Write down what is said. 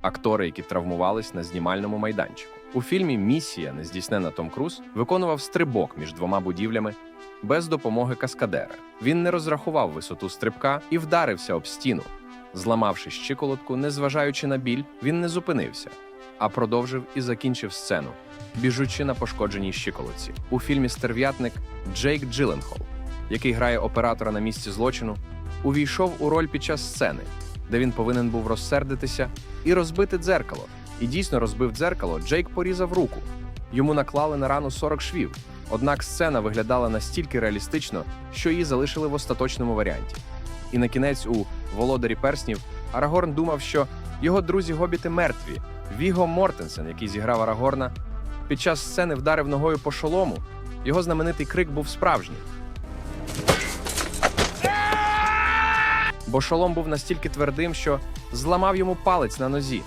актори, які травмувались на знімальному майданчику. У фільмі Місія нездійснена Том Круз виконував стрибок між двома будівлями без допомоги каскадера. Він не розрахував висоту стрибка і вдарився об стіну. Зламавши щиколотку, незважаючи на біль, він не зупинився, а продовжив і закінчив сцену, біжучи на пошкодженій щиколотці. У фільмі Стерв'ятник Джейк Джиленхол, який грає оператора на місці злочину, увійшов у роль під час сцени, де він повинен був розсердитися і розбити дзеркало. І дійсно розбив дзеркало, Джейк порізав руку. Йому наклали на рану 40 швів. Однак сцена виглядала настільки реалістично, що її залишили в остаточному варіанті. І на кінець у володарі перснів Арагорн думав, що його друзі гобіти мертві. Віго Мортенсен, який зіграв Арагорна, під час сцени вдарив ногою по шолому. Його знаменитий крик був справжній. Бо шолом був настільки твердим, що зламав йому палець на нозі.